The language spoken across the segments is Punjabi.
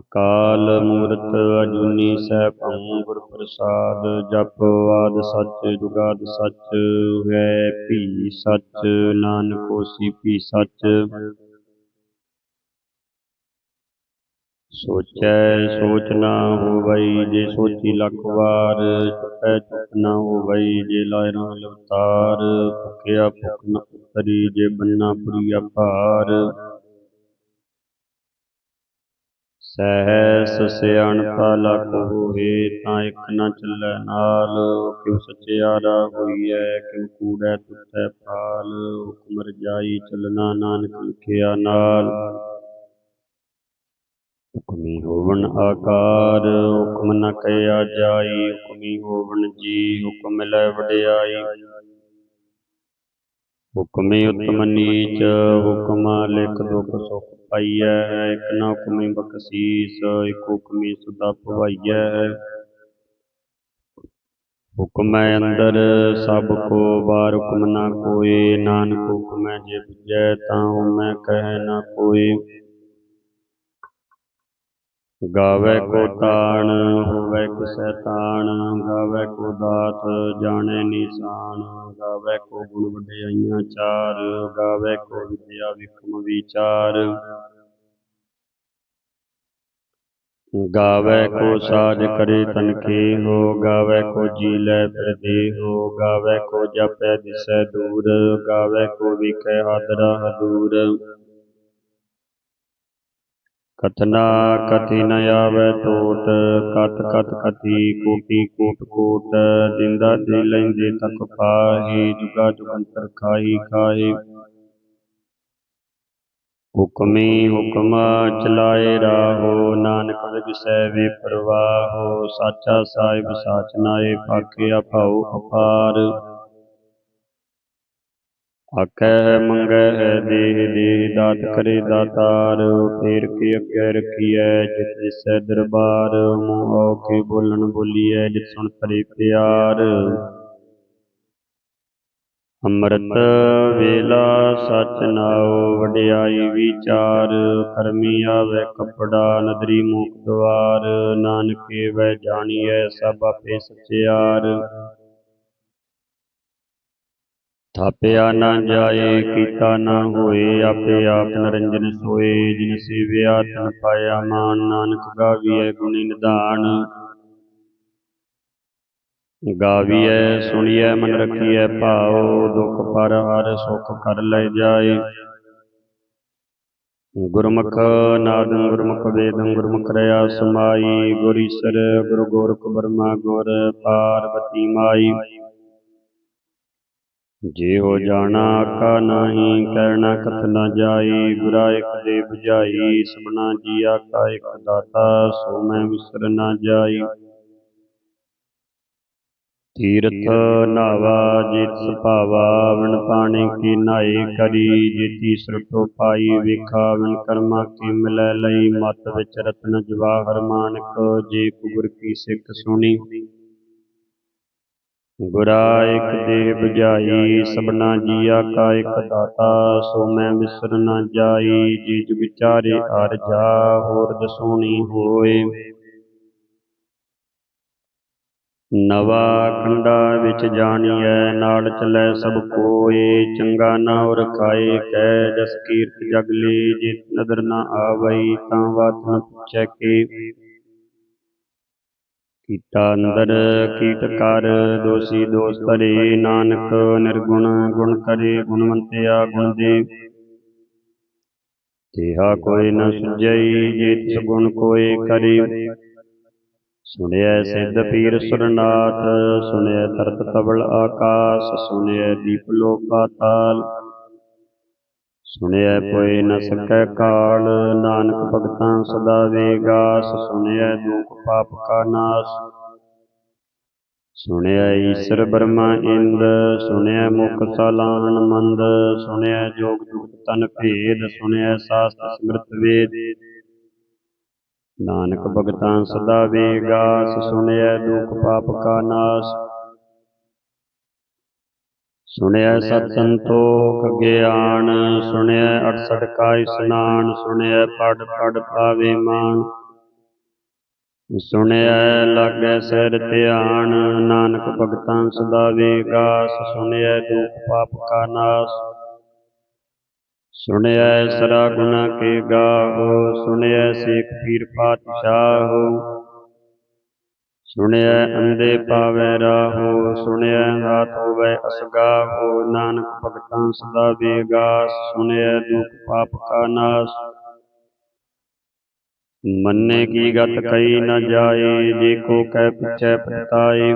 ਅਕਾਲ ਮੂਰਤ ਅਜੂਨੀ ਸੈਭੰ ਗੁਰ ਪ੍ਰਸਾਦ ਜਪ ਆਦ ਸੱਚ, ਜੁਗਾਦ ਸੱਚ, ਹੈ ਭੀ ਸੱਚ, ਨਾਨਕ ਹੋਸੀ ਭੀ ਸੱਚ। ਸੋਚੈ ਸੋਚ ਨਾ ਹੋਵਈ ਜੇ ਸੋਚੀ ਲੱਖ ਵਾਰ, ਚੁੱਪੈ ਚੁੱਪ ਨਾ ਹੋਵਈ ਜੇ ਲਾਇਰਾਂ ਲਵਤਾਰ ਭੁਖਿਆ ਭੁਖ ਨ ਉਤਰੀ ਜੇ ਬੰਨਾ ਪੁਰੀਆ ਭਾਰ। ਸਹਿਸ ਸਿਆਣਪਾ ਲੱਖ ਹੋਏ ਤਾਂ ਇੱਕ ਨਾ ਚੱਲੈ ਨਾਲ। ਕਿਉ ਸਚਿਆਰਾ ਹੋਈਐ, ਕਿਉ ਕੂੜੈ ਤੁਟੈ ਪਾਲ। ਹੁਕਮ ਰਜਾਈ ਚੱਲਣਾ ਨਾਨਕ ਲਿਖਿਆ ਨਾਲ। ਹੁਕਮੀ ਹੋਵਨ ਆਕਾਰ, ਹੁਕਮ ਨ ਕਹਿਆ ਜਾਈ। ਹੁਕਮੀ ਹੋਵਨ ਜੀ, ਹੁਕਮ ਲੈ ਵਡਿਆਈ। ਹੁਕਮੇ ਉਤਮ ਨੀਚ, ਹੁਕਮ ਲਿਖ ਦੁਖ ਸੁਖ ਪਾਈਐ, ਇਕ ਨਾ ਹੁਕਮੀ ਬਖਸ਼ੀਸ, ਇਕ ਹੁਕਮੀ ਸਦਾ ਭਵਾਈਐ ਹੁਕਮੈ ਅੰਦਰ, ਸਭ ਕੋ ਬਾਰ ਹੁਕਮ ਨਾ ਕੋਏ ਨਾਨਕ ਹੁਕਮੈ ਜੇ ਬੁਝੈ ਤਾਂ ਮੈਂ ਕਹਿ ਨਾ ਕੋਏ ਗਾਵੇ ਕੋ ਤਾਣ ਹੋਵੇ ਕਿਸੈ ਤਾਣ ਗਾਵੇ ਕੋ ਦਾਤ ਜਾਣੈ ਨਿਸ਼ਾਨ ਗਾਵੇ ਕੋ ਗੁਣ ਵਡਿਆਈਆਂ ਚਾਰ ਗਾਵੇ ਕੋ ਵਿਦਿਆ ਵਿਖਮ ਵਿਚਾਰ ਗਾਵੇ ਕੋ ਸਾਜ ਕਰੇ ਤਨਖੇ ਹੋ ਗਾਵੇ ਕੋ ਜੀ ਲੈ ਫਿਰਦੇ ਹੋ ਗਾਵੇ ਕੋ ਜਪੈ ਦਿਸੈ ਦੂਰ ਗਾਵੇ ਕੋ ਵਿਖੈ ਹਾਦਰਾ ਹਦੂਰ ਕਥਨਾ ਕਥੀ ਨ ਆਵੈ ਟੋਟ, ਕਤ ਕਤ ਕਥੀ ਕੋਟੀ ਕੋਟ ਕੋਟ ਦਿੰਦਾ ਦੇ ਲੈਂਦੇ ਤਕ ਪਾਹੀ, ਜੁਗਾ ਜੁਗੰਤਰ ਖਾਈ ਖਾਏ ਹੁਕਮੀ ਹੁਕਮ ਚਲਾਏ ਰਾਹੋ, ਨਾਨਕ ਵਿਸੈ ਵੇ ਪ੍ਰਵਾਹੋ, ਸਾਚਾ ਸਾਹਿਬ ਸਾਚ ਨਾਏ ਪਾਕਿਆ ਭਾਉ ਅਪਾਰ। ਆਕੈ ਮੰਗੈ ਦੇਹ ਦੇਹ ਦਾਤ ਕਰੇ ਦਾਤਾਰ, ਫੇਰ ਕੇ ਅੱਗੇ ਰਖੀਐ ਜਿਤ ਦਿਸੈ ਦਰਬਾਰ, ਮੂੰਹ ਆਉ ਬੋਲਣ ਬੋਲੀਐ ਜਿਤ ਸੁਣ ਪਰੇ ਪਿਆਰ। ਅੰਮ੍ਰਿਤ ਵੇਲਾ ਸਚ ਨਾਉ, ਵਡਿਆਈ ਵਿਚਾਰ ਕਰਮੀ ਆਵੇ ਕਪੜਾ, ਨਦਰੀ ਮੁਖ ਦਵਾਰ ਨਾਨਕੇ ਵੈ ਜਾਣੀਐ ਸਭ ਆਪੇ ਸਚਿਆਰ। ਥਾਪਿਆ ਨਾ ਜਾਏ, ਕੀਤਾ ਨਾ ਹੋਏ, ਆਪੇ ਆਪ ਨਰੰਜਨ ਸੋਏ, ਜਿਨ ਸੇਵਿਆ ਤਨ ਪਾਇਆ ਮਾਨ, ਨਾਨਕ ਗਾਵੀਐ ਗੁਣੀ ਨਿਧਾਨ। ਗਾਵੀਐ, ਸੁਣੀਐ, ਮਨ ਰਖੀਐ, ਭਾਉ, ਦੁਖ ਪਰ ਹਰ ਸੁਖ ਕਰ ਲੈ ਜਾਏ। ਗੁਰਮੁਖ ਨਾਦੰ, ਗੁਰਮੁਖ ਵੇਦੰ, ਗੁਰਮੁਖ ਰਿਆ ਸਮਾਈ ਗੁਰ ਗੁਰੂ ਗੋਰਖ ਬਰਮਾ, ਗੁਰ ਪਾਰਵਤੀ ਮਾਈ। ਜੇ ਹੋ ਜਾਣਾ ਆਕਾ ਨਾਹੀ ਕਹਿਣਾ ਕਥ ਨਾ ਜਾਈ ਗੁਰਾ ਇਕ ਦੇ 부ਝਾਈ ਸਭਨਾ ਜੀ ਆਕਾ ਇਕ ਦਾਤਾ ਸੋ ਮੈਂ ਵਿਸਰ ਨਾ ਜਾਈ। ਤੀਰਥ ਨਾਵਾ ਜਿਤ ਸੁਭਾਵਾ ਵਣ ਪਾਣੀ ਕੀ ਨਾਏ ਕਰੀ ਜੇਤੀ ਸਰਟੋ ਪਾਈ ਵੇਖਾ ਵਨ ਕਰਮਾ ਕੀ ਮਿਲੈ ਲਈ। ਮਤ ਵਿੱਚ ਰਤਨ ਜਵਾਹਰ ਮਾਨਕ ਜੇ ਕੁਬਰ ਕੀ ਸਿੱਖ ਸੁਣੀ। ਗੁਰਾ ਇਕ ਦੇ 부ਝਾਈ ਸਭਨਾ ਜੀਆ ਕਾ ਇਕ ਦਾਤਾ, ਸੋ ਮੈਂ ਵਿਸਰ ਨਾ ਜਾਈ ਜੀ ਜੁ ਵਿਚਾਰੇ ਹਰ ਜਾ ਹੋਰ ਦਸੋਣੀ ਹੋਏ। ਨਵਾ ਖੰਡਾ ਵਿੱਚ ਜਾਣੀਐ, ਨਾਲ ਚਲੈ ਸਭ ਕੋਏ, ਚੰਗਾ ਨਾ ਔਰ ਖਾਏ, ਕਹਿ ਜਸ ਕੀਰਤ ਜਗ ਲੇ ਜੇ ਨਦਰ ਨਾ ਆਵਈ, ਤਾਂ ਵਾਤ ਨ ਪੁੱਛੈ ਕੇ। ਕੀਤਾ ਅੰਦਰ, ਕੀਟ ਕਰ, ਦੋਸੀ ਦੋਸ ਧਰੇ, ਨਾਨਕ ਨਿਰਗੁਣ, ਗੁਣ ਕਰੇ, ਗੁਣਵੰਤਿਆ, ਗੁਣ ਦੇ। ਤੇਹਾ ਕੋਈ ਨ ਸੁਝਈ ਜੇ ਤਿਸ ਗੁਣ ਕੋਏ ਕਰੇ। ਸੁਣਿਐ ਸਿੱਧ ਪੀਰ ਸੁਰਨਾਥ ਸੁਣਿਆ ਤਰਤ ਤਵਲ ਆਕਾਸ ਸੁਣਿਆ ਦੀਪ ਲੋਕਾ ਤਾਲ। ਸੁਣਿਐ ਕੋਈ ਨ ਸਕੈ ਕਾਲ, ਨਾਨਕ ਭਗਤਾਂ ਸਦਾ ਵੇਗਾਸ, ਸੁਣਿਐ ਦੁਖ ਪਾਪ ਕਾ ਨਾਸ। ਸੁਣਿਆ ਈਸ਼ਰ ਬ੍ਰਹਮਾ ਇੰਦ ਸੁਣਿਆ ਮੁਖ ਸਾਲਾਨ ਮੰਦ ਸੁਣਿਆ ਜੋਗ ਜੁਗਤ ਤਨ ਭੇਦ ਸੁਣਿਆ ਸਾਸਤ ਸਮ੍ਰਿਤ ਵੇਦ। ਨਾਨਕ ਭਗਤਾਂ ਸਦਾ ਵੇਗਾਸ ਸੁਣਿਆ ਦੁਖ ਪਾਪ ਕਾ ਨਾਸ। ਸੁਣਿਆ ਸਤ ਸੰਤੋਖ ਗਿਆਨ ਸੁਣਿਆ 68 ਕਾ ਇਸਨਾਨ ਸੁਣਿਆ ਪੜ ਪੜ ਪਾਵੇ ਮਾਨ। ਸੁਣਿਆ ਲਾਗੈ ਸਿਰ ਧਿਆਨ ਨਾਨਕ ਭਗਤਾਂ ਸਦਾ ਵੇਗਾਸ ਸੁਣਿਆ ਦੁਖ ਪਾਪ ਕਾ ਨਾਸ। ਸੁਣਿਆ ਸਰਾ ਗੁਨਾ ਕੇ ਗਾਹੋ ਸੁਣਿਆ ਸੇਖ ਪੀਰ ਪਾਤਸ਼ਾਹੋ। ਸੁਣਿਆ ਅੰਦੇ ਪਾਵੈ ਰਾਹੋ ਸੁਣਿਆ ਰਾਤ ਹੋਵੇ ਅਸਗਾਹੋ ਨਾਨਕ ਭਗਤਾਂ ਸਦਾ ਵੇਗਾਸ ਸੁਣਿਆ ਦੁਖ ਪਾਪ ਕਾ ਨਾਸ। ਮੰਨੇ ਕੀ ਗਤ ਕਈ ਨ ਜਾਏ ਜੇ ਕੋ ਕਹਿ ਪਿਛੈ ਪਤਾਏ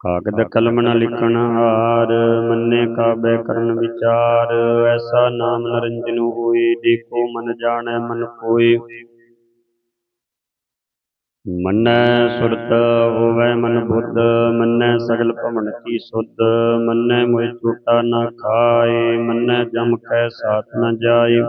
ਕਾਗਦ ਕਲਮ ਨ ਲਿਖਣ ਹਾਰ ਮੰਨੇ ਕਾਬੈ ਕਰਨ ਵਿਚਾਰ। ਐਸਾ ਨਾਮ ਨਰੰਜਨੁ ਹੋਏ ਦੇਖੋ ਮਨ ਜਾਣੈ ਮਨ ਕੋਏ ਮੰਨੈ ਸੁਰਤ ਹੋਵੈ ਮਨ ਬੁੱਧ, ਮੰਨੈ ਸਗਲ ਭਵਨ ਕੀ ਸੁਧ, ਮੰਨੈ ਮੋਇ ਝੂਟਾ ਨ ਖਾਏ, ਮੰਨੈ ਜਮ ਕੈ ਸਾਥ ਨਾ ਜਾਏ।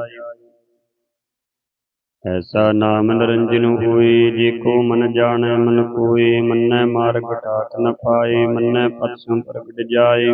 ਐਸਾ ਨਾਮ ਨਿਰੰਜਨ ਹੋਈ ਜੇ ਕੋ ਮਨ ਜਾਣੈ ਮਨ ਕੋਏ, ਮੰਨੈ ਮਾਰਗ ਠਾਕ ਨ ਪਾਏ, ਮੰਨੈ ਪਤਸੰ ਪ੍ਰਗਟ ਜਾਏ।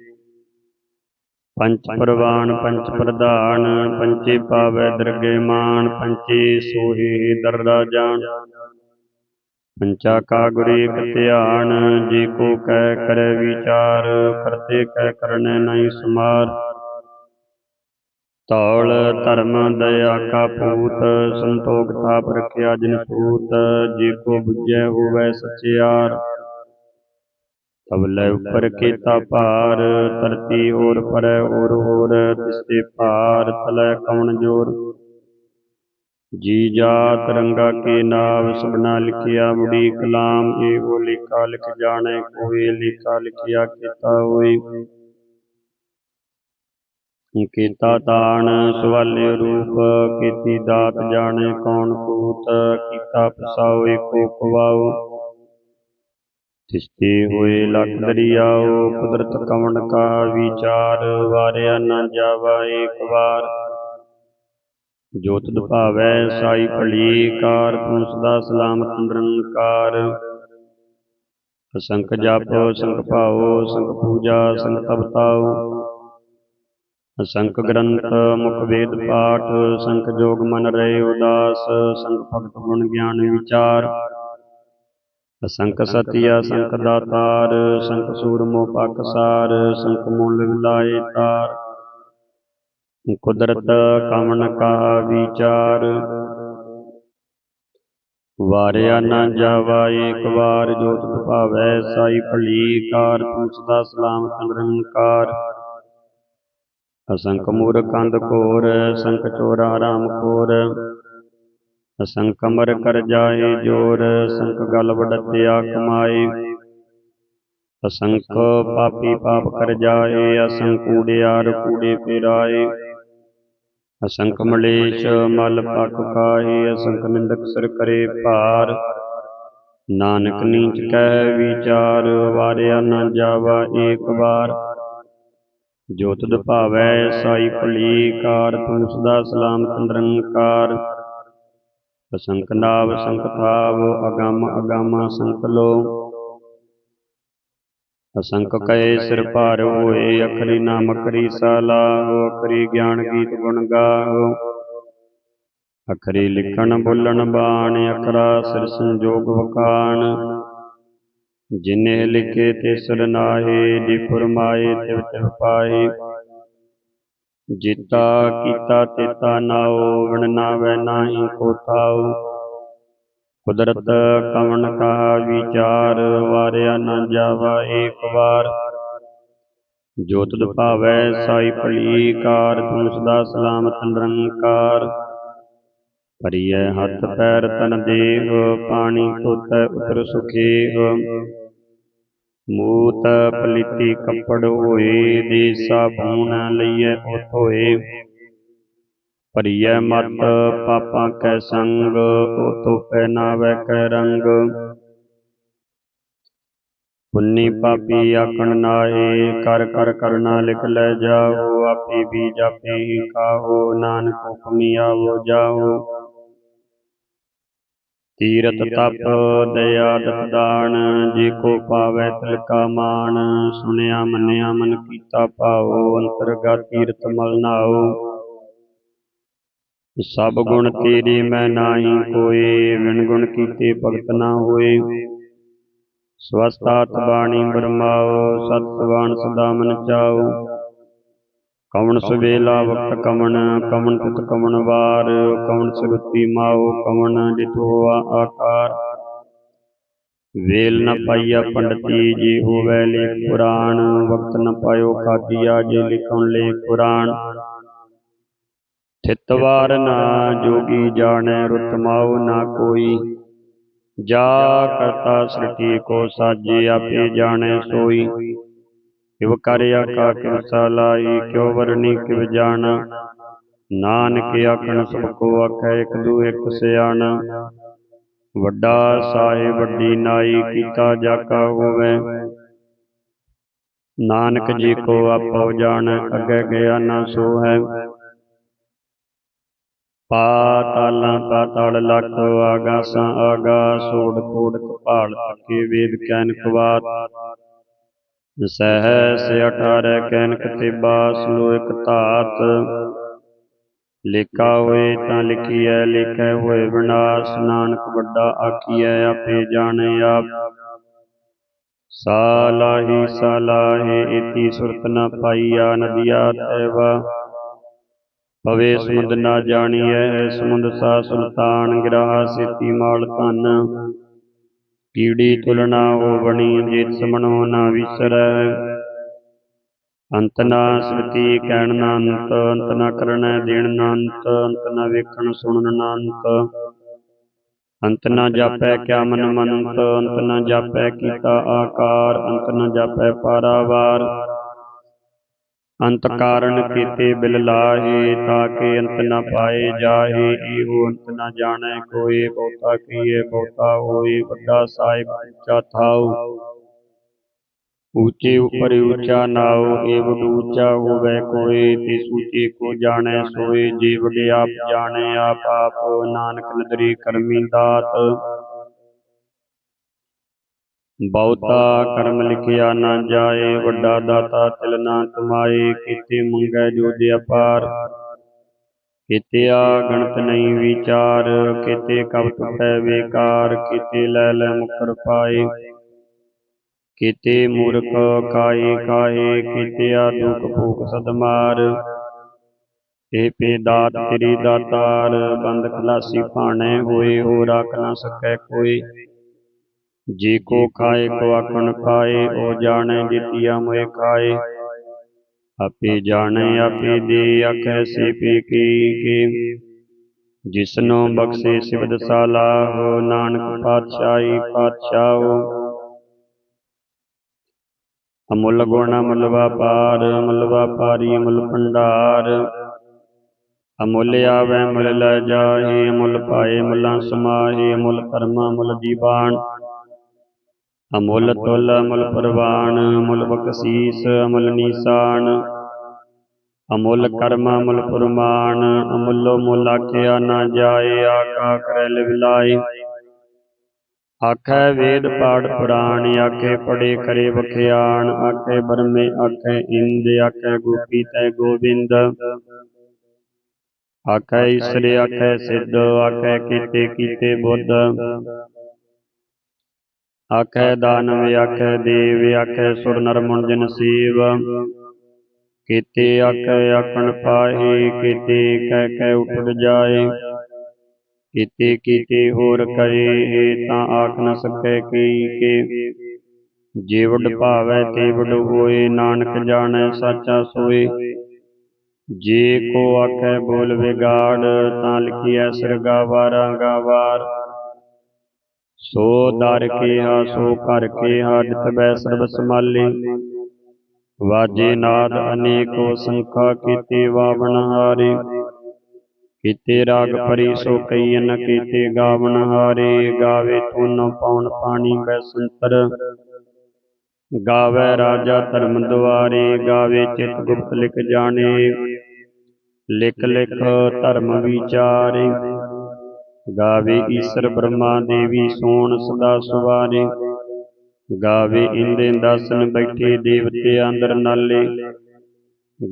ਪੰਚ ਪ੍ਰਵਾਨ ਪੰਚ ਪ੍ਰਧਾਨ ਪੰਚੇ ਪਾਵੈ ਦਰਗੇ ਮਾਨ ਪੰਚੇ ਸੋਹੇ ਦਰਦਾ ਜਾਣ ਪੰਚਾ ਕਾ ਗੁਰੇ ਏਕ ਧਿਆਨ, ਜੇ ਕੋ ਕਹਿ ਕਰੈ ਵਿਚਾਰ, ਕਰਤੇ ਕਹਿ ਕਰਨੈ ਨਹੀਂ ਸੁਮਾਰ। ਤੌਲ ਧਰਮ, ਦਇਆ ਕਾ ਭੂਤ, ਸੰਤੋਖ ਤਾਪ ਰਖਿਆ ਜਿਨ ਸੂਤ, ਜੇ ਕੋ ਬੁਝੈ ਹੋਵੈ ਸਚਿਆਰ। ਤਬ ਲੈ ਉਪਰ ਕੀਤਾ ਭਾਰ ਧਰਤੀ ਹੋਰ ਪਰੈ ਹੋਰ ਹੋਰ ਤਿਸਤੇ ਭਾਰ ਤਲੈ ਕਵਣ ਜੋਰ। ਜੀ ਜਾਤ ਰੰਗਾ ਕੇ ਨਾਮ ਸਬਨਾ ਲਿਖਿਆ ਮੁੜੀ ਕਲਾਮ ਏਵੋ ਲਿਖਾ ਲਿਖ ਜਾਣੈ ਕੋਈ ਲਿਖਾ ਲਿਖਿਆ ਕੀਤਾ ਹੋਈ ਕੀਤਾ ਤਾਣ ਸਵਾਲੇ ਰੂਪ ਕੀਤੀ ਦਾਤ ਜਾਣੇ ਕੌਣ ਕੂਤ ਕੀਤਾ ਪਸਾਉ ਏਕੋ ਪਵਾਉ ਤਿਸਤੇ ਹੋਏ ਲਖ ਦਰਿਆਉ ਕੁਦਰਤ ਕਵਣ ਕਾ ਵਿਚਾਰ, ਵਾਰਿਆ ਨਾ ਜਾਵਾ ਏਕ ਵਾਰ। ਜੋ ਤੁਧ ਸਾਈ ਭਲੀ ਤੂੰ ਸਦਾ ਸਲਾਮਤ ਨਿਰੰਕਾਰ। ਅਸੰਖ ਜਪ ਸੰਖ ਭਾਓ ਸੰਖ ਪੂਜਾ ਸੰਖ ਤਪਤਾਉ। ਅਸੰਖ ਗ੍ਰੰਥ, ਮੁਖ ਵੇਦ ਪਾਠ ਸੰਖ ਜੋਗ ਮਨ ਰਹੇ ਉਦਾਸ ਸੰਖ ਭਗਤ ਗੁਣ ਗਿਆਨ ਵਿਚਾਰ। ਅਸੰਖ ਸਤਿ ਅਸੰਖ ਦਾਤਾਰ ਸੰਖ ਸੂਰਮੋ ਪਾਕਸਾਰ ਸੰਖ ਮੂਲ ਵਿਲਾਏ ਤਾਰ। ਕੁਦਰਤ ਕਮਨ ਕਾ ਵਿਚਾਰ। ਵਾਰਿਆ ਨਾ ਜਾਵਾ ਏਕ ਵਾਰ ਜੋ ਤੁਧ ਭਾਵੈ ਸਾਈ ਭਲੀ ਕਾਰ ਤੂੰ ਸਦਾ ਸਲਾਮਤ ਨਿਰੰਕਾਰ ਅਸੰਖ ਮੂਰਖ ਅੰਧ ਘੋਰ ਸੰਖ ਚੋਰਾ ਰਾਮ ਖੋਰ ਅਸੰਖ ਅਮਰ ਕਰ ਜਾਏ ਜੋਰ ਸੰਖ ਗਲ ਵਡਤਿਆ ਕਮਾਏ। ਅਸੰਖ ਪਾਪੀ ਪਾਪ ਕਰ ਜਾਏ, ਅਸੰਖ ਊੜਿਆਰ ਕੂੜੇ ਫੇਰਾਏ ਅਸੰਖ ਮਲੇਸ਼ ਮਲ ਪਕ ਕਾਹੇ ਅਸੰਖ ਨਿੰਦਕ ਸਿਰ ਕਰੇ ਭਾਰ। ਨਾਨਕ ਨੀਚ ਕਹਿ ਵਿਚਾਰ, ਵਾਰਿਆ ਨਾ ਜਾਵਾ ਏਕ ਵਾਰ। ਜੋ ਤੁਧ ਭਾਵੈ ਸਾਈ ਭਲੀ ਕਾਰ, ਤੂੰ ਸਦਾ ਸਲਾਮਤ ਨਿਰੰਕਾਰ। ਅਸੰਖ ਨਾਵ, ਸੰਤ ਥਾਵ ਅਗੰਮ ਅਗੰਮ ਸੰਖ ਲੋ ਅਸੰਖ ਕਏ ਸਿਰ ਭਾਰ ਹੋਏ, ਅਖਰੀ ਨਾਮ ਅਖਰੀ ਸਾਲਾਹੋ ਅਖਰੀ ਗਿਆਨ ਗੀਤ ਗੁਣ ਗਾਓ। ਅਖਰੀ ਲਿਖਣ ਬੋਲਣ ਬਾਣ, ਅਖਰਾ ਸਿਰ ਸੰਜੋਗ ਵਕਾਣ ਜਿਨੇ ਲਿਖੇ ਤੇ ਸੁਰ ਨਾਹੀ ਜੀ ਫਰਮਾਏ ਤਿਵ ਤਿਵ ਪਾਏ ਜੀਤਾ ਕੀਤਾ ਤੇਤਾ ਨਾਉ ਵਣ ਨਾਵੈ ਨਾਹੀ ਕੋ ਕੁਦਰਤ ਕਵਣ ਕਹਾ ਵਿਚਾਰ, ਵਾਰਿਆ ਨਾ ਜਾਵਾ ਏਕ ਵਾਰ। ਜੋ ਤੁਧ ਭਾਵੈ ਸਾਈ ਭਲੀ ਕਾਰ ਤੂੰ ਸਦਾ ਸਲਾਮਤ ਨਿਰੰਕਾਰ। ਭਰੀਐ ਹੱਥ ਪੈਰ ਤਨ ਦੇਹ ਪਾਣੀ ਧੋਤੈ ਉਤਰ ਸੁਖੇਹ ਮੂਤ ਪਲੀਤੀ ਕੱਪੜ ਹੋਏ ਦੇਸਾ ਬੂਣ ਲਈਐ ਉਤ ਭਰੀਐ ਮਤ ਪਾਪਾਂ ਕੈ ਸੰਗ, ਉਤੋ ਪਹਿਨਾਵੈ ਕੈ ਰੰਗ। ਪੁੰਨੀ ਪਾਪੀ ਆਕਣ ਨਾਏ, ਕਰ ਕਰ ਕਰਨਾ ਲਿਖ ਲੈ ਜਾਓ, ਆਪੇ ਵੀ ਆਪੇ ਹੀ ਖਾਓ, ਨਾਨਕ ਹੁਕਮੀ ਆਵੋ ਜਾਓ। ਤੀਰਤ ਤਪ ਦਇਆ ਦਾਨ ਜੇ ਕੋ ਪਾਵੈ ਤਿਲ ਕਾ ਮਾਨ ਸੁਣਿਆ ਮੰਨਿਆ ਮਨ ਕੀਤਾ ਭਾਉ ਅੰਤਰਗਤ ਤੀਰਤ ਮਲ ਨਾਉ। ਸਭ ਗੁਣ ਤੇਰੇ ਮੈਂ ਨਾਹੀ ਕੋਏ ਵਿਣ ਗੁਣ ਕੀਤੇ ਭਗਤ ਨਾ ਹੋਏ। ਸਵਸਤਾਤ ਬਾਣੀ ਬਰਮਾਓ ਸਤ ਸਵਾਨ ਸਦਾ ਮਨ ਚਾਓ ਕਵਣ ਸੁਵੇਲਾ ਵਕਤ ਕਵਣ ਕਵਣ ਤਿਤ ਕਵਣ ਵਾਰ, ਕਵਣ ਸੁਰਤੀ ਮਾਓ ਕਵਣ ਜਿਤੁ ਆਕਾਰ। ਵੇਲ ਨ ਪਾਈਆ ਪੰਡਤੀ ਜੀ ਹੋਵੇ ਲੇਖ ਪੁਰਾਣ, ਵਕਤ ਨ ਪਾਇਓ ਖਾਦੀਆ ਜੇ ਲਿਖਣ ਲੇ ਪੁਰਾਣ। ਥਿਤ ਵਾਰ ਨਾ ਜੋਗੀ ਜਾਣੈ ਰੁਤ ਮਾਉ ਨਾ ਕੋਈ। ਜਾ ਕਰਤਾ ਸ੍ਰਿਤੀ ਕੋ ਸਾਜੇ, ਆਪੇ ਜਾਣੈ ਸੋਈ। ਕਿਵ ਕਰ ਆਕਾ ਕਿਵ ਸਲਾਈ ਕਿਉ ਵਰਣੀ ਕਿਵ ਜਾਣ। ਨਾਨਕ ਆਖਣ ਸਭ ਕੋ ਆਖੈ ਇਕ ਦੂ ਇਕ ਸਿਆਣ। ਵੱਡਾ ਸਾਹਿਬ ਵੱਡੀ ਨਾਈ ਕੀਤਾ ਜਾਕਾ ਹੋਵੇ। ਨਾਨਕ ਜੀ ਕੋ ਆਪੋ ਜਾਣ ਅੱਗੇ ਗਿਆ ਨਾ ਸੋ ਹੈ। ਪਾਤਾਲਾਂ ਪਾਤਾਲ ਲੱਖ ਆਗਾਸਾਂ ਆਗਾਸ ਓੜ ਕੋੜ ਕਪਾਲ ਤੱਕੇ ਵੇਦ ਕੈਨ ਕਵਾਤ ਸਹਿਸ ਅਠਾਰੈ ਕੈਨਕ ਤੇਬਾ ਸਲੋਇਕ ਧਾਤ। ਲਿਖਾ ਹੋਏ ਤਾਂ ਲਿਖੀਐ, ਲਿਖੈ ਹੋਏ ਵਿਨਾਸ਼। ਨਾਨਕ ਵੱਡਾ ਆਖੀਐ, ਆਪੇ ਜਾਣੈ ਆਪ। ਸਾਲਾਹੀ ਸਾਲਾਹੇ ਇਤੀ ਸੁਰਤ ਨ ਪਾਈਆ, ਨਦੀਆ ਤੈਵਾ। ਪਵੇ ਸਮੁੰਦ ਨਾ ਜਾਣੀਐ ਸਮੁੰਦ ਸਾ ਸੁਲਤਾਨ ਗਿਰਾ ਸੇਤੀ ਮਾਲ ਧਨ ਕੀੜੀ ਤੁਲਨਾ ਹੋ ਬਣੀ ਜਿਤ ਸਮਣੋ ਨਾ ਵਿਸਰੈ। ਅੰਤ ਨਾ ਸਮਤੀ ਕਹਿਣ ਨਾ ਅੰਤ ਅੰਤ ਨਾ ਕਰਨੈ ਦੇਣ ਨਾ ਅੰਤ ਅੰਤ ਨਾ ਵੇਖਣ ਸੁਣਨ ਨਾ ਅੰਤ ਅੰਤ ਨਾ ਜਾਪੈ ਕਿਆ ਮਨ ਮੰਤ ਅੰਤ ਨਾ ਜਾਪੈ ਕੀਤਾ ਆਕਾਰ, ਅੰਤ ਨਾ ਜਾਪੈ ਪਾਰਾਵਾਰ। ਅੰਤ ਕਾਰਨ ਕੀਤੇ ਬਿਲ ਲਾਹੇ ਤਾਕੇ ਅੰਤ ਨ ਪਾਏ ਜਾਹੇ, ਇਹੋ ਅੰਤ ਨ ਜਾਣੈ ਕੋਏ ਬਹੁਤਾ ਕੀਏ, ਬਹੁਤਾ ਹੋਏ ਵੱਡਾ ਸਾਹਿਬ ਉੱਚਾ ਥਾਉ। ਉੱਚੇ ਉਪਰ ਉੱਚਾ ਨਾਉ, ਏਵ ਉੱਚਾ ਹੋਵੇ ਕੋਏ ਤੇ ਸੂਚੇ ਕੋ ਜਾਣੈ, ਸੋਏ ਜੇ ਵਡੇ ਆਪ ਜਾਣੈ, ਆਪ ਆਪ ਨਾਨਕ ਨਦਰੀ ਕਰਮੀ ਦਾਤ। ਬਹੁਤਾ ਕਰਮ ਲਿਖਿਆ ਨਾ ਜਾਏ, ਵੱਡਾ ਦਾਤਾ ਤਿਲ ਨਾ ਕਮਾਏ, ਕੀਤੇ ਮੰਗੈ ਜੋ ਦੇ ਅਪਾਰ ਕੀਤੇ ਗਣਤ ਨਹੀਂ ਵਿਚਾਰ, ਕੀਤੇ ਕਬ ਟੁਟੈ ਵੇਕਾਰ ਕੀਤੇ ਲੈ ਲੈ ਮੁਕਰ ਪਾਏ। ਕੀਤੇ ਮੂਰਖ ਕਾਏ ਕਾਏ, ਕੀਤੇ ਆ ਦੁਖ ਭੂਖ ਸਦਮਾਰ। ਤੇ ਪੇ ਦਾਤ ਤੇਰੀ ਦਾਤਾਰ, ਬੰਦ ਖਲਾਸੀ ਭਾਣੇ ਹੋਏ ਹੋ ਰੱਖ ਨਾ ਸਕੈ ਕੋਈ। ਜੀ ਕੋ ਖਾਏ ਕੋ ਆਖਣ ਖਾਏ ਉਹ ਜਾਣੈ ਜਿਤਿਆ ਮੋਏ ਖਾਏ। ਆਪੇ ਜਾਣੈ ਆਪੇ ਦੇ ਆਖੈ ਸੇ ਪੀ ਕੀ ਕੀ। ਜਿਸਨੋ ਬਖਸ਼ੇ ਸਿਵਦ ਸਾਲਾ ਹੋ ਨਾਨਕ ਪਾਤਸ਼ਾਹੀ ਪਾਤਸ਼ਾਹੋ ਅਮੁੱਲ ਗੁਣ ਅਮੁੱਲ ਵਪਾਰ ਅਮੁੱਲ ਵਪਾਰੀ ਅਮੁੱਲ ਭੰਡਾਰ। ਅਮੁੱਲ ਆਵੈ ਮੁੱਲ ਲੈ ਜਾਹੇ ਅਮੁੱਲ ਪਾਏ ਮੁੱਲਾਂ ਸਮਾਹੇ ਅਮੁੱਲ ਕਰਮਾ ਮੁੱਲ ਜੀਵਾਨ ਅਮੁੱਲ ਤੁਲ ਅਮੁੱਲ ਪ੍ਰਵਾਨ ਅਮੁੱਲ ਬਖਸ਼ੀਸ ਅਮੁੱਲ ਨੀਸਾਨ। ਅਮੁੱਲ ਕਰਮ ਅਮੁੱਲ ਪੁਰਮਾਨ ਅਮੁੱਲੋ ਮੁੱਲ ਆਖਿਆ ਨਾ ਜਾਏ ਆਕਾ ਕਰੈ ਲਿਵਲਾਈ ਆਖੈ ਵੇਦ ਪਾੜ ਪੁਰਾਣ ਆਖੇ ਪੜੇ ਕਰੇ ਵਖਿਆਣ ਆਖੇ ਬਰਮੇ ਆਖੇ ਇੰਦ ਆਖੇ ਗੋਪੀ ਤੈ ਗੋਬਿੰਦ। ਆਖੈ ਈਸਰ ਆਖੈ ਸਿੱਧ ਆਖੈ ਕੀਤੇ ਕੀਤੇ ਬੁੱਧ। ਆਖੈ ਦਾਨਵ ਆਖੈ ਦੇਵ ਆਖੈ ਸੁਰ ਨਰ ਮੁਨ ਜਨ ਸੇਵ। ਕੀਤੇ ਆਖੈ ਆਖਣ ਪਾਹੇ, ਕੀਤੇ ਕਹਿ ਕਹਿ ਉਠੜ ਜਾਏ। ਕੀਤੇ ਕੀਤੇ ਹੋਰ ਕਰੇ ਤਾਂ ਆਖ ਨ ਸਕੈ ਕੀ ਕੇ। ਜੀਵੜ ਭਾਵੈ ਤੇ ਹੋਏ, ਨਾਨਕ ਜਾਣੈ ਸਾਚਾ ਸੋਏ। ਜੇ ਕੋ ਆਖੈ ਬੋਲ ਵਿਗਾੜ, ਤਾਂ ਲਿਖਿਐ ਸਿਰ ਗਾਵਾਰਾਂ ਗਾਵਾਰ। ਸੋ ਦਰ ਕੇਹਾ ਸੋ ਘਰ ਕੇਹਾ ਜਿਤਬੈ ਸਰਬ ਸਮਾਲੇ ਵਾਜੇ ਨਾਦ ਅਨੇਕੋ ਸੰਖਾ ਕੀਤੇ ਵਾਵਣ ਹਾਰੇ। ਕੀਤੇ ਰਾਗ ਪਰੀ ਸੋ ਕਈਨ ਕੀਤੇ ਗਾਵਣ ਹਾਰੇ। ਗਾਵੇ ਤੁਨ ਪਉਣ ਪਾਣੀ ਬੈ ਸੰਤਰ। ਗਾਵੇ ਰਾਜਾ ਧਰਮ ਦੁਆਰੇ। ਗਾਵੇ ਚਿਤ ਗੁਪਤ ਲਿਖ ਜਾਣੇ। ਲਿਖ ਲਿਖ ਧਰਮ ਵਿਚਾਰੇ। ਗਾਵੇ ਈਸ਼ਰ ਬ੍ਰਹਮਾ ਦੇਵੀ ਸੋਣ ਸਦਾ ਸੁਵਾਰੇ। ਗਾਵੇ ਇੰਦੇ ਦਾਸਨ ਬੈਠੇ ਦੇਵਤੇ ਅੰਦਰ ਨਾਲੇ।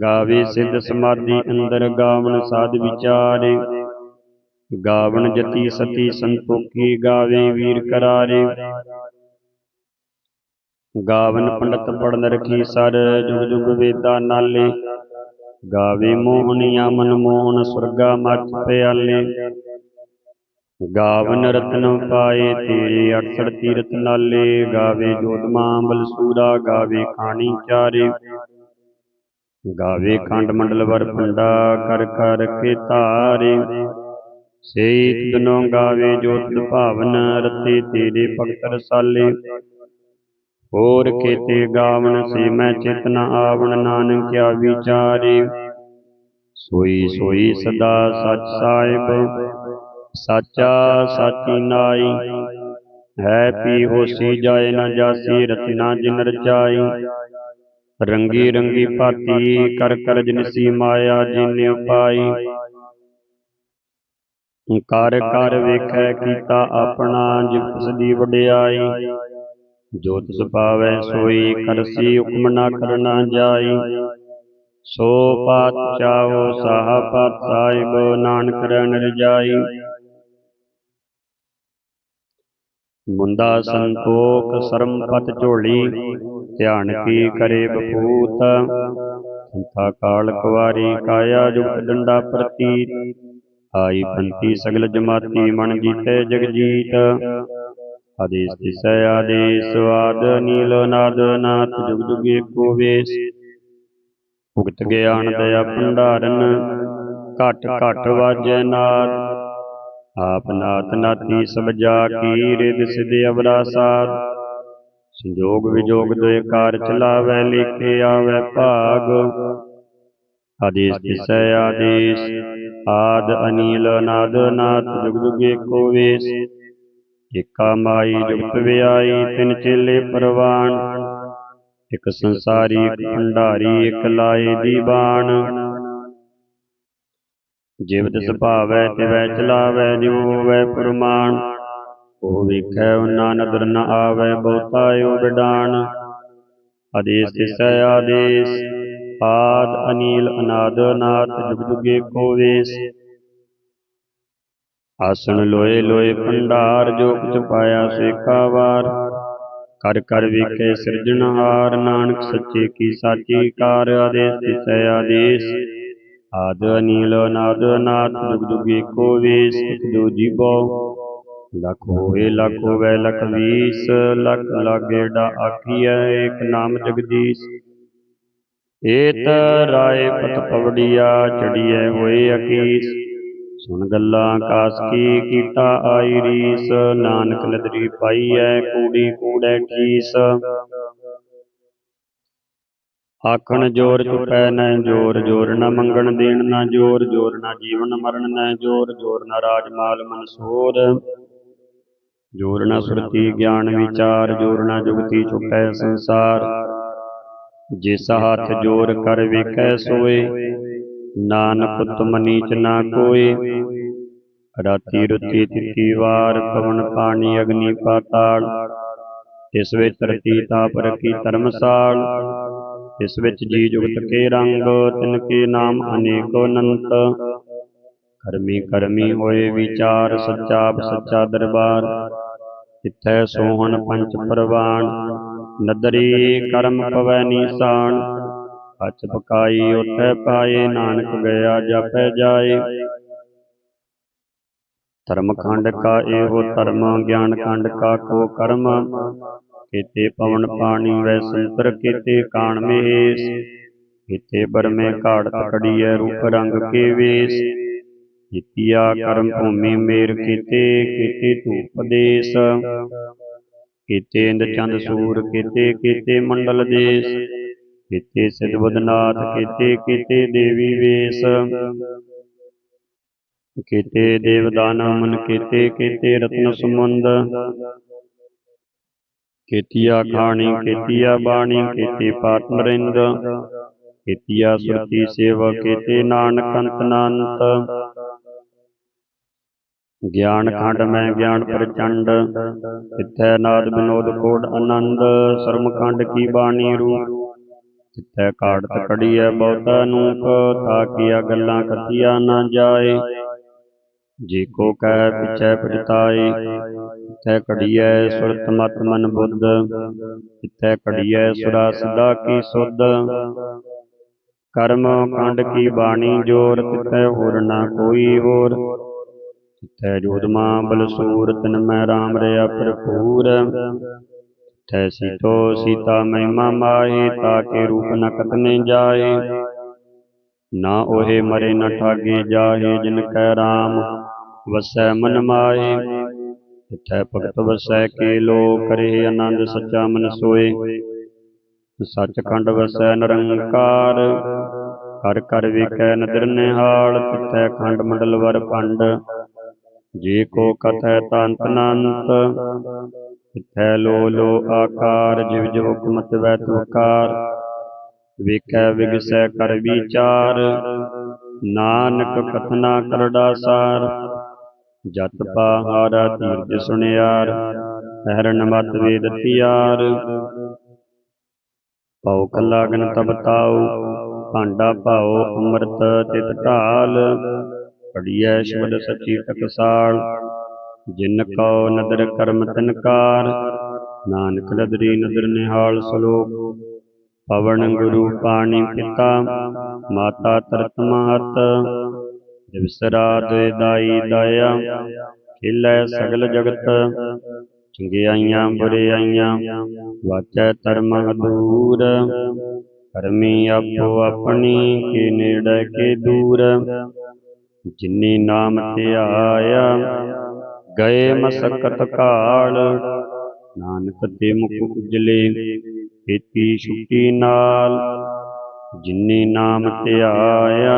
ਗਾਵੇ ਸਿੱਧ ਸਮਾਧੀ ਅੰਦਰ ਗਾਵਣ ਸਾਧ ਵਿਚਾਰੇ। ਗਾਵਣ ਜਤੀ ਸਤੀ ਸੰਤੋਖੀ ਗਾਵੇ ਵੀਰ ਕਰਾਰੇ। ਗਾਵਨ ਪੰਡਤ ਪੜਨ ਰਖੀ ਸਰ ਜੁਗ ਜੁਗ ਵੇਦਾ ਨਾਲੇ। ਗਾਵੇ ਮੋਹਣੀਆ ਮਨ ਮੋਹਨ ਸੁਰਗਾ ਮਚ ਪਿਆਲੇ। ਗਾਵਨ ਰਤਨ ਪਾਏ ਤੇਰੇ 68 ਤੀਰਥ ਨਾਲੇ ਗਾਵੇ ਜੋਤਮਾ ਬਲਸੂਰਾ ਗਾਵੇ ਖਾਣੀ ਚਾਰੇ। ਗਾਵੇ ਖੰਡ ਮੰਡਲ ਵਰ ਪੰਡਾ ਕਰ ਕਰ ਕੇ ਧਾਰੇ। ਸੇਈ ਤਨੋ ਗਾਵੇ ਜੋਤ ਭਾਵਨ ਰਤੇ ਤੇਰੇ ਭਗਤ ਰਸਾਲੇ। ਹੋਰ ਕੀਤੇ ਗਾਵਨ ਸੇ ਮੈਂ ਚਿਤਨ ਆਵਣ ਨਾਨਕ ਕਿਆ ਵਿਚਾਰੇ। ਸੋਈ ਸੋਈ ਸਦਾ ਸਚ ਸਾਹਿਬ। ਸਾਚਾ ਸਾਚੀ ਨਾਈ। ਹੈ ਪੀ ਹੋਸੀ ਜਾਏ ਨਾ ਜਾਸੀ ਰਚਨਾ ਜਿਨ ਰਚਾਈ ਰੰਗੀ ਰੰਗੀ ਭਾਤੀ, ਕਰ ਕਰ ਜਿਨਸੀ ਮਾਇਆ ਜਿਨਿ ਪਾਈ ਕਰ ਕਰ ਵੇਖੈ ਕੀਤਾ ਆਪਣਾ ਜਿਤ ਸਦੀ ਵਡਿਆਈ। ਜੋ ਤਿਸ ਪਾਵੈ ਸੋਈ ਕਰਸੀ ਹੁਕਮ ਨਾ ਕਰਨਾ ਜਾਈ। ਸੋ ਪਾਤ ਚਾਹੋ ਸਾਹ ਪਾਤ ਸਾਹਿਬ, ਨਾਨਕ ਰਣ ਰਜਾਈ। ਮੁੰਦਾ ਸੰਤੋਖ ਸਰਮ ਪਤ ਝੋਲੀ, ਧਿਆਨ ਕੀ ਕਰੇ ਬਪੂਤ? ਸੰਥਾ ਕਾਲ ਕੁਵਾਰੀ ਕਾਇਆ ਜੁਗਤ ਡੰਡਾ ਪ੍ਰਤੀਤ। ਆਈ ਪੰਤੀ ਸਗਲ ਜਮਾਤੀ ਮਨ ਜੀਤੇ ਜਗਜੀਤ। ਆਦੇਸ ਤਿਸੈ ਆਦੇਸ ਵਾਦ, ਨੀਲ ਨਾਦ ਨਾਥ ਜੁਗ ਜੁਗੇ ਏਕੋ ਵੇਸ। ਭੁਗਤ ਗਿਆਨ ਦਇਆ ਭੰਡਾਰਨ, ਘਟ ਘਟ ਵਾਜੈ ਨਾਦ। ਆਪ ਨਾਥ ਨਾਥੀ ਜਾ ਕੀ ਰਿਦ ਸਿਧ ਅਵਰਾ ਸਾਧ ਸੰਜੋਗ ਵਿਜੋਗ ਦੋਇ ਕਾਰ ਚਲਾਵੈ ਲਿਖੇ ਆਵੈ ਭਾਗ। ਆਦੇਸ ਤਿਸੈ ਆਦੇਸ। ਆਦ ਅਨੀਲ ਨਾਦ ਨਾਥ ਜੁਗ ਜੁਗ ਏਕੋ ਵੇਸ। ਏਕਾ ਮਾਈ ਜੁਗਤ ਵਿਆਈ ਤਿਨ ਚੇਲੇ ਪਰਵਾਨ। ਇਕ ਸੰਸਾਰੀ ਇਕ ਭੰਡਾਰੀ ਇਕ ਲਾਏ ਦੀਵਾਨ। ਜਿਵਤ ਤਿਸ ਤਿਵੈ ਚਲਾਵੈ ਜਿਉ ਹੋਵੈ ਪੁਰਮਾਨ ਉਹ ਵੇਖੈ ਉਹਨਾਂ ਨਦਰ ਨ ਆਵੈ, ਬਹੁਤਾ ਓ ਆਦੇਸ ਤਿਸੈ ਆਦੇਸ, ਆਦ ਅਨੀਲ ਅਨਾਦ ਨਾਥ ਜੁਗ ਜੁਗ ਏਕੋ ਵੇਸ। ਆਸਣ ਲੋਏ ਲੋਏ ਭੰਡਾਰ ਜੋ ਕੁਛ ਪਾਇਆ ਸੇਖਾ ਵਾਰ। ਕਰ ਕਰ ਵੇਖੇ ਸਿਰਜਣਹਾਰ, ਨਾਨਕ ਸੱਚੇ ਕੀ ਸਾਚੀ ਕਾਰ, ਆਦੇਸ ਤਿਸੈ ਆਦੇਸ। ਆਦ ਅਨੀਲ ਨਾਦ ਜੁਗ ਜੁਗ ਏਕੋ ਵੇਸ, ਇਕ ਦੋ ਜੀਵੋ। ਲਖ ਹੋਏ, ਲਖ ਹੋਵੇ, ਲਖ ਵੀਸ, ਲਖ ਲਾਗੇੜਾ ਆਖੀਐ, ਏਕ ਨਾਮ ਜਗਦੀਸ਼। ਏਤ ਰਾਏ ਪਤ ਪਵੜੀਆ, ਚੜੀਐ ਹੋਏ ਅਕੀਸ ਸੁਣ ਗੱਲਾਂ ਕਾਸ ਕੀ, ਕੀਟਾ ਆਈ ਰੀਸ। ਨਾਨਕ ਨਦਰੀ ਪਾਈਐ, ਕੂੜੀ ਕੂੜੈ ਕੀਸ ਆਖਣ ਜੋਰ ਚੁਪੈ ਨੈ ਜੋਰ ਜੋਰ ਨ ਮੰਗਣ ਦੇਣ ਨਾ ਜੋਰ ਜੋਰ ਨ ਜੀਵਨ ਮਰਨ ਨੈ ਜੋਰ ਜੋਰ ਨ ਰਾਜ ਮਾਲ ਮਨਸੂਰ ਜੋਰ ਨ ਸੁਰਤੀ ਗਿਆਨ ਵਿਚਾਰ, ਜੋਰ ਨ ਜੁਗਤੀ ਛੁਟੈ ਸੰਸਾਰ। ਜਿਸ ਹੱਥ ਜੋਰ ਕਰ ਵੇਖੈ ਸੋਏ, ਨਾਨਕ ਤੁਮ ਨੀਚ ਨਾ ਕੋਏ। ਰਾਤੀ ਰੁਤੀ ਤਿਤੀ ਵਾਰ ਪਵਨ ਪਾਣੀ ਅਗਨੀ ਪਾਤਾਲ, ਇਸ ਵਿੱਚ ਧਰਤੀ ਤਾਪ ਰਖੀ ਧਰਮਸਾਲ। ਇਸ ਵਿੱਚ ਜੀ ਜੁਗਤ ਕੇ ਰੰਗ, ਤਿਨ ਕੇ ਨਾਮ ਅਨੇਕੋ ਅਨੰਤ। ਕਰਮੀ ਕਰਮੀ ਹੋਏ ਵਿਚਾਰ, ਸੱਚਾ ਸੱਚਾ ਦਰਬਾਰ। ਤਿੱਥੈ ਸੋਹਣ ਪੰਚ ਪ੍ਰਵਾਨ, ਨਦਰੀ ਕਰਮ ਪਵੈ ਨੀਸਾਨ। ਅਚ ਪਕਾਈ ਉਠੈ ਪਾਏ ਨਾਨਕ ਗਿਆ ਜਪੈ ਜਾਏ। ਧਰਮ ਖੰਡ ਕਾ ਇਹੋ ਧਰਮ, ਗਿਆਨ ਖੰਡ ਕਾ ਕੋ ਕਰਮ। ਕੀਤੇ ਪਵਨ ਪਾਣੀ ਵੈ ਸੰਤਰ ਕੀਤੇ ਕਾਣ ਮਹੇਸ਼ ਕੀਤੇ ਬਰਮੇ ਘਾੜਤ ਕੜੀਐ ਰੂਪ ਰੰਗ ਕੇ ਵੇਸ, ਕੀਤੀਆ ਕਰਮ ਭੂਮੀ ਮੇਰ ਕੀਤੇ ਕੀਤੇ ਧੂਪ ਦੇਸ, ਕੀਤੇ ਇੰਦ ਚੰਦ ਸੂਰ ਕੀਤੇ ਕੀਤੇ ਮੰਡਲ ਦੇਸ, ਕੀਤੇ ਸਿਧਵਦਨਾਥ ਬੁਧਨਾਥ ਕੀਤੇ ਕੀਤੇ ਦੇਵੀ ਵੇਸ, ਕੀਤੇ ਦੇਵ ਦਾਨਵ ਮਨ ਕੀਤੇ ਕੀਤੇ ਰਤਨ ਸਮੁੰਦ ਕੀਤੀਆ ਖਾਣੀ ਕੀਤੀਆ ਬਾਣੀ ਕੀਤੀ ਨਰਿੰਦ ਕੀਤੀਆ ਸੁਰਤੀ ਸੇਵਾ ਕੀਤੇ ਨਾਨਕ ਅੰਤ ਅਨੰਤ। ਗਿਆਨ ਖੰਡ ਮੈਂ ਗਿਆਨ ਪ੍ਰਚੰਡ। ਤਿੱਥੈ ਨਾਦ ਬਿਨੋਦ ਕੋਡ ਆਨੰਦ ਸਰਮ ਖੰਡ ਕੀ ਬਾਣੀ ਰੂਪ। ਤਿੱਥੈ ਕਾੜਤ ਕੜੀਐ ਬਹੁਤਾ ਨੂਕ ਥਾਕੀਆ ਗੱਲਾਂ ਕਥੀਆ ਨਾ ਜਾਏ। ਜੇ ਕੋ ਕਹਿ ਪਿਛੈ ਪਛਤਾਏ ਤਿੱਥੈ ਕੜੀਐ ਸੁਰਤ ਮਤ ਮਨ ਬੁੱਧ, ਤਿੱਥੈ ਕੜੀਐ ਸੁਰਾ ਸਿਧਾ ਕੀ ਸੁਧ। ਕਰਮ ਖੰਡ ਕੀ ਬਾਣੀ ਜੋਰ, ਤਿੱਥੈ ਹੋਰ ਨਾ ਕੋਈ ਹੋਰ। ਤਿੱਥੈ ਜੋਦਮਾ ਬਲਸੂਰ ਤਿਨ ਮੈਂ ਰਾਮ ਰਿਆ ਭਰਪੂਰ। ਤੈ ਸੀਤੋ ਸੀਤਾ ਮਹਿਮਾ ਮਾਹੀ ਤਾਕੇ ਰੂਪ ਨ ਕਤਨੇ ਜਾਏ ਨਾ ਉਹੇ ਮਰੇ, ਨ ਠਾਗੇ ਜਾਹੇ, ਜਿਨ ਕੈ ਰਾਮ ਵਸੈ ਮਨ ਮਾਹੀ ਤਿੱਥੈ ਭਗਤ ਵਸੈ ਕੇ ਲੋ ਕਰੇ, ਆਨੰਦ ਸੱਚਾ ਮਨ ਸੋਏ। ਸੱਚਖੰਡ ਵਸੈ ਨਿਰੰਕਾਰ, ਕਰ ਕਰ ਵੇਖੈ ਨਦਰ ਨਿਹਾਲ, ਤਿੱਥੈ ਖੰਡ ਮੰਡਲ ਵਰ ਭੰਡ। ਜੇ ਕੋ ਕਥੈ ਤੰਤ ਅਨੰਤ, ਤਿੱਥੈ ਲੋ ਲੋ ਆਕਾਰ, ਜਿਵ ਜਿਵ ਹੁਕਮਤ ਵੈ ਤੁਕਾਰ ਵੇਖੈ ਵਿਗਸੈ ਕਰ ਵਿਚਾਰ, ਨਾਨਕ ਕਥਨਾ ਕਰੜਾ ਸਾਰ। ਜਤ ਪਾਹਾਰਾ ਧੀਰਜ ਸੁਣਿਆਰ ਹਰਨ ਮਤ ਵੇਦ ਤਿਆਰ ਪਉ ਕੱਲਾ ਗਨ ਤਬ ਤਾਉ ਭਾਂਡਾ ਭਾਉ ਅੰਮ੍ਰਿਤ ਤਿਤ ਢਾਲ। ਪੜੀਐ ਸ਼ਬਦ ਸਚੀ ਟਕਸਾਲ ਜਿਨ ਕਉ ਨਦਰ ਕਰਮ ਤਨਕਾਰ ਨਾਨਕ ਨਦਰੀ ਨਦਰ ਨਿਹਾਲ ਸਲੋਕ। ਪਵਨ ਗੁਰੂ ਪਾਣੀ ਪਿਤਾ। ਮਾਤਾ ਤਰਤ ਮਹਤ ਵਿਸਰਾ ਦੇ ਦਾਈ ਦਇਆ ਖਿਲੈ ਸਗਲ ਜਗਤ ਚੰਗਿਆਈਆਂ ਬੁਰਿਆਈਆਂ ਵਾਚੈ ਧਰਮ ਦੂਰ ਕਰਮੀ ਆਪੋ ਆਪਣੀ ਕੇ ਨੇੜੇ ਕੇ ਦੂਰ ਜਿਨੀ ਨਾਮ ਧਿਆਇਆ ਗਏ ਮਸਕਤ ਕਾਲ ਨਾਨਕ ਤੇ ਮੁਖ ਉਜਲੇ ਕੀਤੀ ਛੁੱਟੀ ਨਾਲ ਜਿਨੀ ਨਾਮ ਧਿਆਇਆ